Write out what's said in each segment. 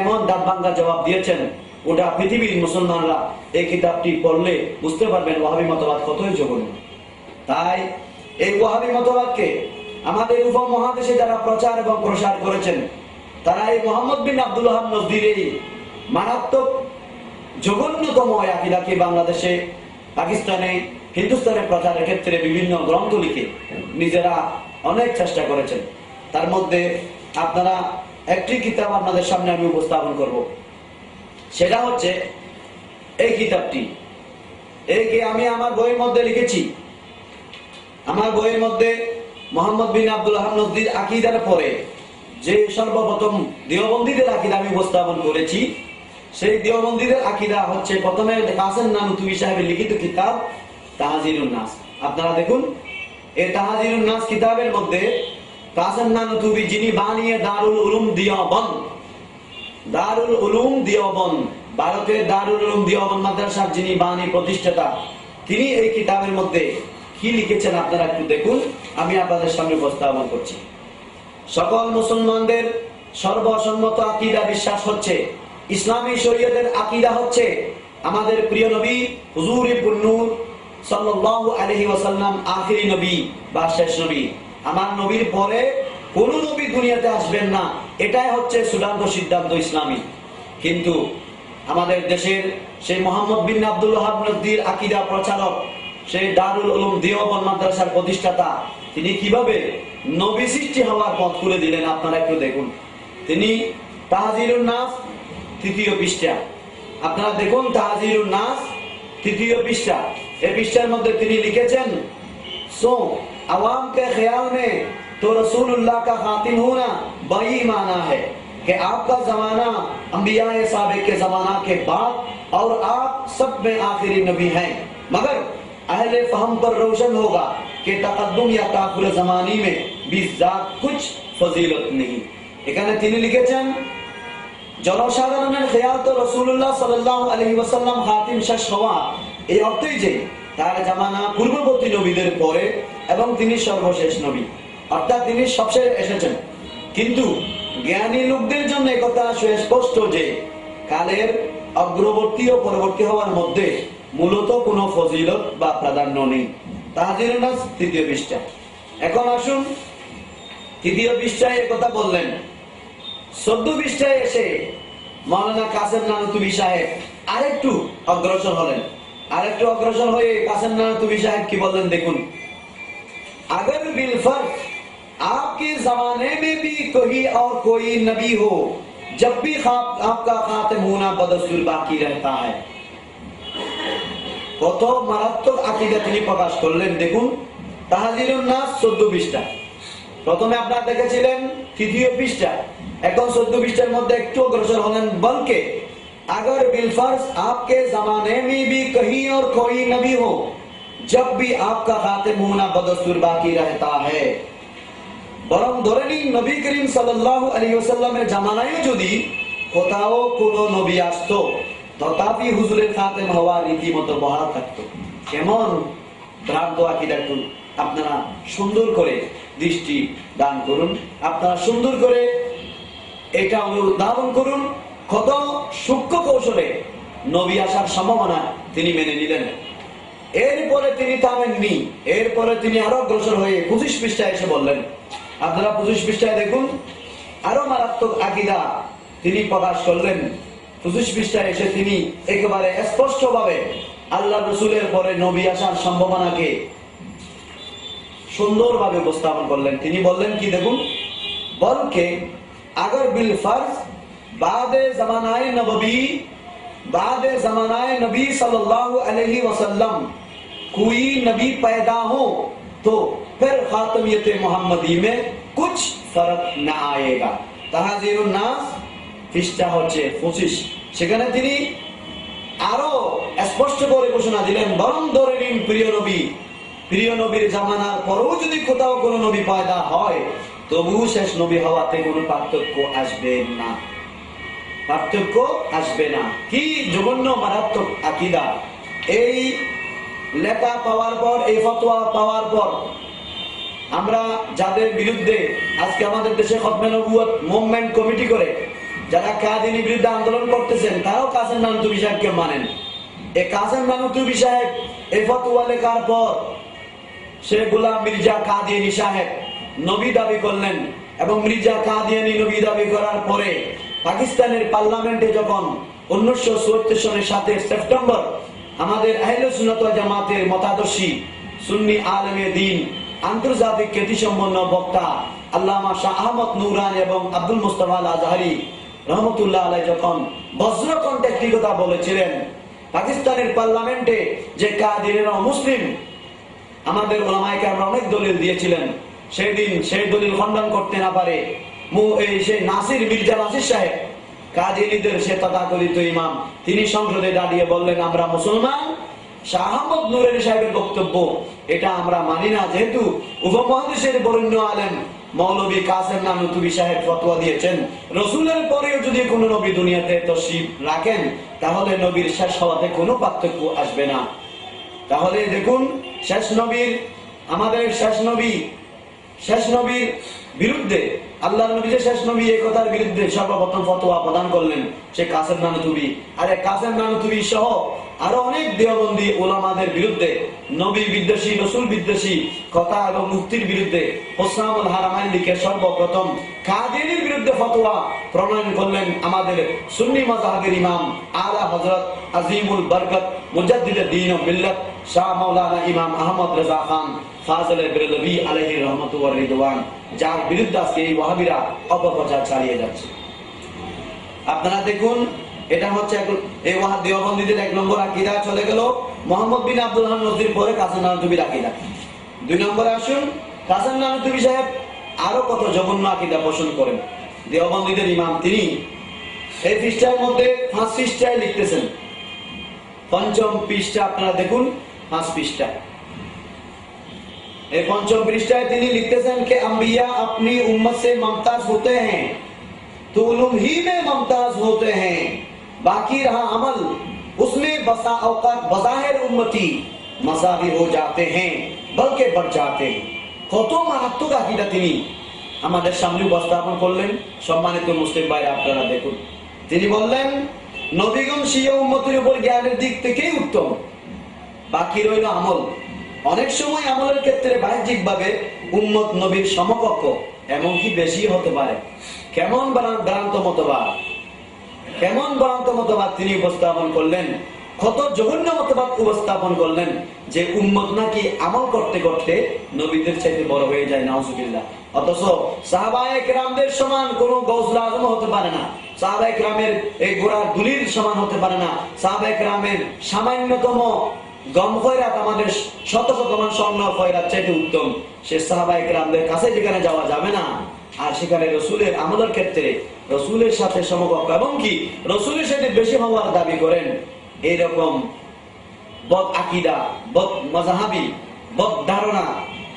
এমন জবাব দিয়েছেন? ওটা পৃথিবীর মুসলমানরা এই কিতাবটি পড়লে বুঝতে পারবেন মতবাদ কতই জঘন্য। তাই এই মতবাদকে আমাদের উপমহাদেশে যারা প্রচার এবং প্রসার করেছেন, তারা এই মোহাম্মদ বিন আব্দুল মারাত্মক জঘন্যতম আকিদাকে বাংলাদেশে, পাকিস্তানে, হিন্দুস্তানে প্রচারের ক্ষেত্রে বিভিন্ন গ্রন্থ লিখে নিজেরা অনেক চেষ্টা করেছেন। তার মধ্যে আপনারা একটি কিতাব আপনাদের সামনে আমি উপস্থাপন করব। সেটা হচ্ছে এই কিতাবটি। একে আমি আমার বইয়ের মধ্যে লিখেছি। আমার বইয়ের মধ্যে মোহাম্মদ বিন আব্দুল আহমদির আকিদার পরে যে সর্বপ্রথম দেওবন্দীদের আকিদা আমি উপস্থাপন করেছি, সেই দেওবন্দীদের আকিদা হচ্ছে প্রথমে কাসেম নানুতুবি সাহেবের লিখিত কিতাব তাহাজিরুন নাস। আপনারা দেখুন, এই তাহাজিরুন নাস কিতাবের মধ্যে কাসেম নানুতুবি যিনি বানিয়ে দারুল উলুম দিয়াবন দারুল উলুম দিয়াবন ভারতের দারুল উলুম দিয়াবন মাদ্রাসার যিনি বাণী প্রতিষ্ঠাতা, তিনি এই কিতাবের মধ্যে কি লিখেছেন আপনারা একটু দেখুন, আমি আপনাদের সামনে উপস্থাপন করছি। সকল মুসলমানদের সর্বসম্মত আকিদা বিশ্বাস হচ্ছে, ইসলামী শরীয়তের আকিদা হচ্ছে, আমাদের প্রিয় নবী হুজুর পুন্নুর সাল্লাল্লাহু আলাইহি ওয়াসাল্লাম, আখিরি নবী বা শেষ নবী। আমার নবীর পরে কোন নবী দুনিয়াতে আসবেন না। এটাই হচ্ছে চূড়ান্ত সিদ্ধান্ত ইসলামী। কিন্তু আমাদের দেশের সেই মোহাম্মদ বিন আব্দুল ওহাব নদীর আকিদা প্রচারক, সেই দারুল উলুম দিওবন মাদ্রাসার প্রতিষ্ঠাতা, তিনি কীভাবে নবী সৃষ্টি হওয়ার পথ খুলে দিলেন আপনারা একটু দেখুন। তিনি তাহাজিরুন নাস তৃতীয় পৃষ্ঠা। আপনারা দেখুন তাহাজিরুন নাস তৃতীয় পৃষ্ঠা। এই পৃষ্ঠার মধ্যে তিনি লিখেছেন عوام کے خیال میں تو رسول اللہ کا خاتم ہونا بہی معنی ہے کہ آپ کا زمانہ انبیاء سابق کے زمانہ کے بعد اور آپ سب میں آخری نبی ہیں۔ مگر اہل فہم پر روشن ہوگا کہ تقدم یا تاخر زمانی میں بھی ذات کچھ فضیلت نہیں۔ এখানে তিনি লিখেছেন জনসাধারণের খেয়াল তো রসুল্লাহ সাল্লাহ আলহি ওসাল্লাম হাতিম শেষ হওয়া এই অর্থেই যে তার জামানা পূর্ববর্তী নবীদের পরে এবং তিনি সর্বশেষ নবী। অর্থাৎ তিনি সবশেষ এসেছেন। কিন্তু জ্ঞানী লোকদের জন্য একথা সুস্পষ্ট যে কালের অগ্রবর্তী ও পরবর্তী হওয়ার মধ্যে মূলত কোনো ফজিলত বা প্রাধান্য নেই। তাহাজির তৃতীয় পৃষ্ঠা। এখন আসুন তৃতীয় পৃষ্ঠায় একথা বললেন। চোদ্দ পৃষ্ঠায় এসে মৌলানা কাসেম নানুতুবি সাহেব আরেকটু অগ্রসর হলেন। আরেকটু অগ্রসর হয়ে কাসেম नानतुबी साहब की बोलन देखुन अगर बिलफर्ज आपके जमाने में भी कोई और कोई नबी हो जब भी खाप, आपका खातिम होना बदस्तूर बाकी रहता है কত মারাত্মক আকিদা তিনি প্রকাশ করলেন দেখুন তাহাজিরুন নাস চোদ্দ পৃষ্ঠা প্রথমে আপনারা দেখেছিলেন তৃতীয় পৃষ্ঠা এখন চোদ্দ পৃষ্ঠার মধ্যে একটু অগ্রসর হলেন বলকে अगर बिलफर्ज आपके जमाने में भी कहीं और कोई नबी हो जब भी आपका खातिम होना बदस्तूर बाकी रहता है বরং ধরে নিন নবী করিম সাল্লাল্লাহু আলাইহি ওয়াসাল্লামের জামানায় যদি কোথাও কোনো নবী আসতো তথাপি হুজুরের খাতেম হওয়া রীতিমতো বহাল থাকতো কেমন ভ্রান্ত আকিদা একটু আপনারা সুন্দর করে দৃষ্টি দান করুন আপনারা সুন্দর করে এটা অনুধাবন করুন কত সূক্ষ্ম কৌশলে নবী আসার সম্ভাবনা তিনি মেনে নিলেন। এরপরে তিনি থামেননি। এরপরে তিনি আরও অগ্রসর হয়ে পঁচিশ পৃষ্ঠায় এসে বললেন। আপনারা পঁচিশ পৃষ্ঠায় দেখুন, আরও মারাত্মক আকিদা তিনি প্রকাশ করলেন। পঁচিশ পৃষ্ঠায় এসে তিনি একেবারে স্পষ্ট ভাবে আল্লাহ রসুলের পরে নবী আসার সম্ভাবনাকে সুন্দরভাবে উপস্থাপন করলেন। তিনি বললেন কি দেখুন বলকে আগর বিল ফর্জ বাদে জমানায় নবী বাদে জমানায় নবী सल्लल्लाहु अलैहि वसल्लम कोई नबी पैदा हो तो फिर खातमियत मोहम्मदी में कुछ फर्क न आएगा তাহাজিরুন নাস পৃষ্ঠা হচ্ছে পঁচিশ সেখানে তিনি আরো স্পষ্ট করে ঘোষণা দিলেন বরং ধরে নিন প্রিয় নবী প্রিয় নবীর জামানার পরেও যদি কোথাও কোনো নবী পয়দা হয় তবু শেষ নবী হওয়াতে কোনো পার্থক্য আসবে না পার্থক্য আসবে না। কি জঘন্য মারাত্মক আকিদা। এই লেখা পাওয়ার পর, এই ফতোয়া পাওয়ার পর আমরা যাদের বিরুদ্ধে আজকে আমাদের দেশে মুভমেন্ট কমিটি করে, যারা কাদিনী বিরুদ্ধে আন্দোলন করতেছেন, তারাও কাসেম নানুতুবি সাহেবকে মানেন। এই কাসেম নানুতুবি সাহেব এই ফতোয়া লেখার পর সে গোলাম মির্জা কাদিয়ানি সাহেব নবী দাবি করলেন এবং মির্জা কাদিয়ানি নবী দাবি করার পরে পাকিস্তানের পার্লামেন্টে যখন উনিশশো চুয়াত্তর সনের সাথে সেপ্টেম্বর আমাদের আহলে সুন্নত ওয়াল জামাতের মতাদর্শী সুন্নি আলমে দিন আন্তর্জাতিক খ্যাতিসম্পন্ন বক্তা আল্লামা শাহ আহমদ নুরান এবং আব্দুল মুস্তফা আজহারি রহমতুল্লাহ আলাই যখন বজ্রকণ্ঠে একটি কথা বলেছিলেন, পাকিস্তানের পার্লামেন্টে যে কাদিরেরা মুসলিম আমাদের ওলামাইকে আমরা অনেক দলিল দিয়েছিলেন, সেই দিন সেই দলিল খণ্ডন করতে না পারে। সেই নাসির মির্জা নাসির সাহেব কাদিনীদের সে তথাকথিত ইমাম, তিনি সংসদে দাঁড়িয়ে বললেন, আমরা মুসলমান। শাহ আহমদ নুরের সাহেবের বক্তব্য, এটা আমরা মানি না। যেহেতু উপমহাদেশের বরেণ্য আলেম মৌলবী কাসেম নানুতুবি সাহেব ফতোয়া দিয়েছেন, রসুলের পরেও যদি কোনো নবী দুনিয়াতে তশরিফ রাখেন, তাহলে নবীর শেষ হওয়াতে কোনো পার্থক্য আসবে না। তাহলে দেখুন, শেষ নবীর, আমাদের শেষ নবী, শেষ নবীর বিরুদ্ধে আল্লাহ নবী শেষ নবী, এই কথার বিরুদ্ধে সর্বপ্রথম ফতোয়া প্রদান করলেন, সে কাসের কাসেম নানুতুবি আরে কাসের কাসেম নানুতুবি সহ আরও অনেক দেহবন্দি ওলামাদের বিরুদ্ধে, নবী বিদ্বেষী, রসুল বিদ্বেষী, কথা এবং মুক্তির বিরুদ্ধে হারামাইন লিখে সর্বপ্রথম কাদিনীর বিরুদ্ধে ফতোয়া প্রণয়ন করলেন আমাদের সুন্নি মাজাহের ইমাম আলা হজরত আজিমুল বরকত মুজাদ্দিদ দ্বীন ও মিল্লাত শাহ মাওলানা ইমাম আহমদ রেজা খান ফাজল বেরলভি আলহি রহমতুল্লাহ রিদওয়ান, যার বিরুদ্ধে আজকে এই ওয়াহাবিরা অপপ্রচার চালিয়ে যাচ্ছে। আপনারা দেখুন এটা হচ্ছে এই ওয়াহাব এক নম্বর আকীদা। চলে গেল মোহাম্মদ বিন আব্দুল হান নজির পরে কাসান নানুতুবির আকীদা। দুই নম্বর আসুন কাসান নানুতুবি সাহেব আরও কত জঘন্য আকীদা পোষণ করেন। দেওবন্দীদের ইমাম তিনি। এই পৃষ্ঠার মধ্যে ফাঁস পৃষ্ঠায় লিখতেছেন। পঞ্চম পৃষ্ঠা আপনারা দেখুন ফাঁস পৃষ্ঠা। এই পঞ্চম পৃষ্ঠায় তিনি লিখতেছেন কে, আম্বিয়া আপনি উম্মত সে মমতাজ হতে হ্যাঁ তো উলুম হি মে মমতাজ হতে হ্যাঁ। बाकी रहा अमल उसमें बसा औकात बजाहिर उम्मती मजाही हो जाते हैं बल्कि बढ़ जाते हैं কত মারাত্মক আকিদা তিনি আমাদের সামনে উপস্থাপন করলেন সম্মানিত মুসলিম ভাইরা আপনারা দেখুন তিনি বললেন নবীগণ সিয়া উম্মতের উপর জ্ঞানের দিক থেকেই উত্তম বাকি রইল আমল অনেক সময় আমলের ক্ষেত্রে বাহ্যিক ভাবে উম্মত নবীর সমকক্ষ এমনকি বেশি হতে পারে কেমন ভ্রা- ভ্রান্ত মতবাদ কেমন ভ্রান্ত মতবাদ তিনি উপস্থাপন করলেন? কত জঘন্য মতবাদ উপস্থাপন করলেন যে উম্মত নাকি আমল করতে করতে নবীদের চাইতে বড় হয়ে যায়, নাউজুবিল্লাহ। অথচ সাহাবায়ে কেরামদের সমান কোন গৌসুল আজম হতে পারে না। সাহাবায়ে কেরামের এই গোড়ার দুলির সমান হতে পারে না। সাহাবায়ে কেরামের সামান্যতম গম খয়রাত আমাদের শত শত মান স্বর্ণ খয়রাত চাইতে উত্তম। সে সাহাবায়ে কেরামদের কাছে যেখানে যাওয়া যাবে না। আর সেখানে রসুলের আমলের ক্ষেত্রে রসুলের সাথে সমকক্ষ এবং কি? রসুলের সাথে বেশি হওয়ার দাবি করেন এইরকম বদ আকিদা, বদ মজাহাবি বদ ধারণা,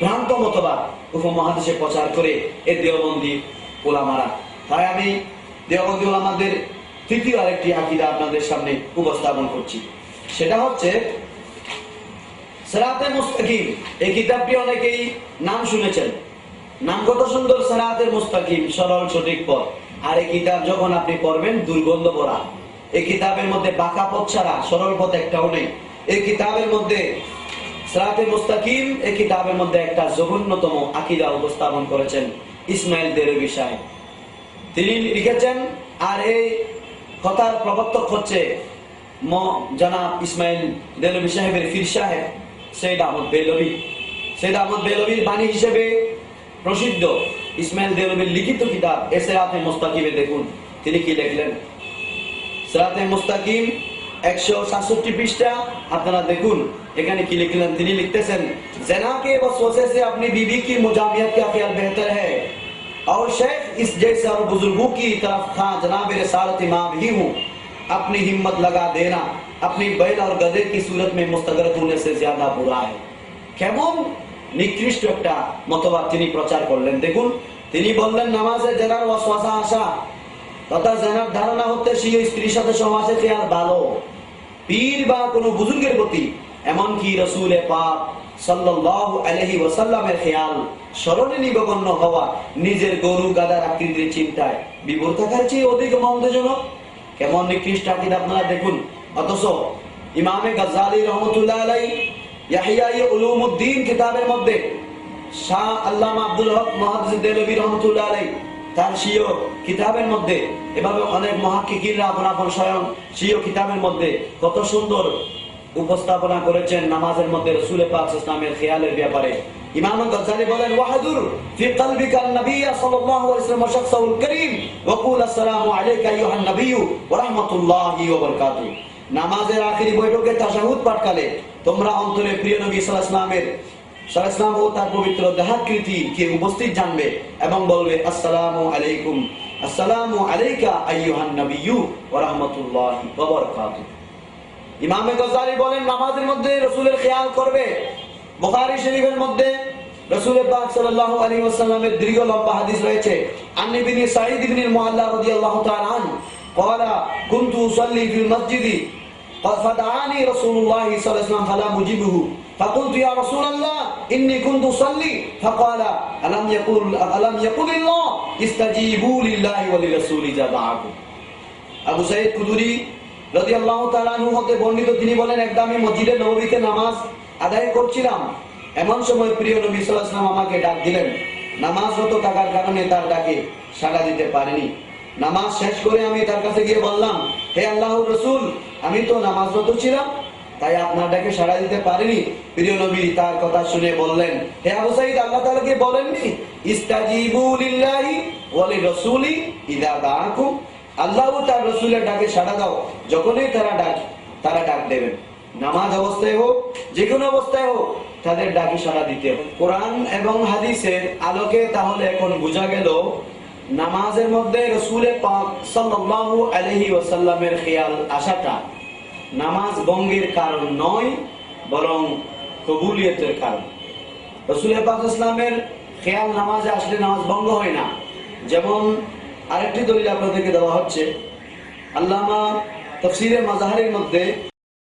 ভ্রান্ত মতবাদ উপমহাদেশে প্রচার করে এ দেওবন্দি ওলামারা। তাই আমি দেওবন্দি ওলামাদের তৃতীয় আরেকটি আকিদা আপনাদের সামনে উপস্থাপন করছি। সেটা হচ্ছে সেরাতে মুস্তাকিম। এই কিতাবটি অনেকেই নাম শুনেছেন। নাম কত সুন্দর সেরাতের মুস্তাকিম, সরল, সঠিক পথ। আর এই কিতাব যখন আপনি পড়বেন, দুর্গন্ধ ভরা। এই কিতাবের মধ্যে বাঁকা পথ ছাড়া সরল পথ একটাও নেই। এই কিতাবের মধ্যে সেরাতে মুস্তাকিম, এই কিতাবের মধ্যে একটা জঘন্যতম আকিদা উপস্থাপন করেছেন ইসমাইল দেরবি সাহেব। তিনি লিখেছেন, আর এই কথার প্রবর্তক হচ্ছে ম, জনাব ইসমাইল দেলবি সাহেবের ফির সাহেব, সৈয়দ আহমদ বেলবি। সৈয়দ আহমদ বেলবির বাণী হিসেবে প্রসিদ্ধ ইসমাইল দেলবির লিখিত কিতাব এসেরাতে মোস্তাকিমে দেখুন তিনি কি লিখলেন সেরাতে মুস্তাকিম একশো সাতষট্টি পৃষ্ঠা আপনারা দেখুন এখানে কি লিখলেন তিনি লিখতেছেন जना के वसवसे से अपनी बीवी की मुजामियत का ख्याल बेहतर है और शेख इस जैसे और बुजुर्गों की तरफ खां जनाब रसालत इमाम ही हूँ अपनी हिम्मत लगा देना अपनी बैल और गधे की सूरत में मुस्तगरक होने से ज्यादा बुरा है কেমন নিকৃষ্ট একটা মতবাদ তিনি প্রচার করলেন। দেখুন, তিনি বললেন, নামাজে জেনার ওয়াসওয়াসা আসা। তথা জেনার ধারণা হচ্ছে সেই স্ত্রীর সাথে সমাজে খেয়াল ভালো। পীর বা কোনো বুজুর্গের প্রতি এমনকি রসুল পাক সাল্লাল্লাহু খেয়াল স্মরণে হওয়া নিজের গরু, গাদার আকৃতির চিন্তায় অধিক কেমন নিকৃষ্ট আপনারা দেখুন। অথচ ইমামে গাজ্জালি রহমতুল্লাহ আলাই কিতাবের মধ্যে শাহ আল্লামা আব্দুল হক রহমতুল্লাহ আলাই তার সিও কিতাবের মধ্যে, এভাবে অনেক স্বয়ং সিও কিতাবের মধ্যে কত সুন্দর উপস্থাপনা করেছেন নামাজের মধ্যে রসুল পাক ইসলামের খেয়ালের ব্যাপারে। ইমাম গজ্জালি বলেন, ওয়াহাদুর ফি কলবিকা নবিয়্য সাল্লাল্লাহু আলাইহি ওয়াসাল্লাম ওয়া শাখসাহুল কারীম ওয়া কুল আসসালামু আলাইকা ওয়া রাহমাতুল্লাহি ওয়া নামাজের আখেরি বৈঠকে তাশাহুদ পাঠকালে তোমরা অন্তরে প্রিয় নবী সাল্লাল্লাহু আলাইহি ওয়াসাল্লামের সাল্লাম ও তার পবিত্র দেহাকৃতি কে উপস্থিত জানবে এবং বলবে আসসালামু আলাইকুম আসসালামু আলাইকা আইয়ুহান নবিয়্যু ওয়া রাহমাতুল্লাহি ওয়া বারাকাতুহু ইমামে গজালি বলেন নামাজের মধ্যে রসুলের খেয়াল করবে বুখারী শরীফের মধ্যে রসুল পাক সাল্লাল্লাহু আলাইহি ওয়াসাল্লামের দীর্ঘ লম্বা হাদিস রয়েছে আন ইবনে সাঈদ ইবনে মুআল্লা রাদিয়াল্লাহু তাআলা আন قال كنت أصلي في المسجد فدعاني رسول الله صلى الله عليه وسلم فلا مجيبه فقلت يا رسول الله إني كنت أصلي فقال ألم يقول ألم يقل الله استجيبوا لله ولرسوله إذا دعاكم আবু সাইদ কুদুরি রাদিয়াল্লাহু তাআলা আনহু হতে বর্ণিত তিনি বলেন একদম আমি মসজিদে নববীতে নামাজ আদায় করছিলাম এমন সময় প্রিয় নবী সাল্লাল্লাহু আলাইহি ওয়াসাল্লাম আমাকে ডাক দিলেন নামাজরত থাকার কারণে তার ডাকে সাড়া দিতে পারিনি নামাজ শেষ করে আমি তার কাছে গিয়ে বললাম হে আল্লাহর রসুল, আমি তো নামাজরত ছিলাম, তাই আপনার ডাকে সাড়া দিতে পারিনি। প্রিয় নবী, তার কথা শুনে বললেন, হে আবু সাইদ, আল্লাহ তাআলাকে বলেননি? ইস্তাজিবু লিল্লাহি ওয়া লিরাসূলি ইযা দাআকুম। আল্লাহ তার রসুলের ডাকে সাড়া দাও, যখনই তারা ডাক তারা ডাক দেবেন। নামাজ অবস্থায় হোক যে কোনো অবস্থায় হোক, তাদের ডাকে সাড়া দিতে হবে। কোরআন এবং হাদিসের আলোকে তাহলে এখন বোঝা গেল নামাজের মধ্যে রসুলের পাক সাল্লাল্লাহু আলাইহি ওয়াসাল্লামের খেয়াল আসাটা নামাজ ভঙ্গের কারণ নয়, বরং কবুলিয়তের কারণ। রসুল পাক ইসলামের খেয়াল নামাজে আসলে নামাজ ভঙ্গ হয় না। যেমন আরেকটি দলিল আপনাদেরকে দেওয়া হচ্ছে। আল্লামা তফসিরে মাজাহারের মধ্যে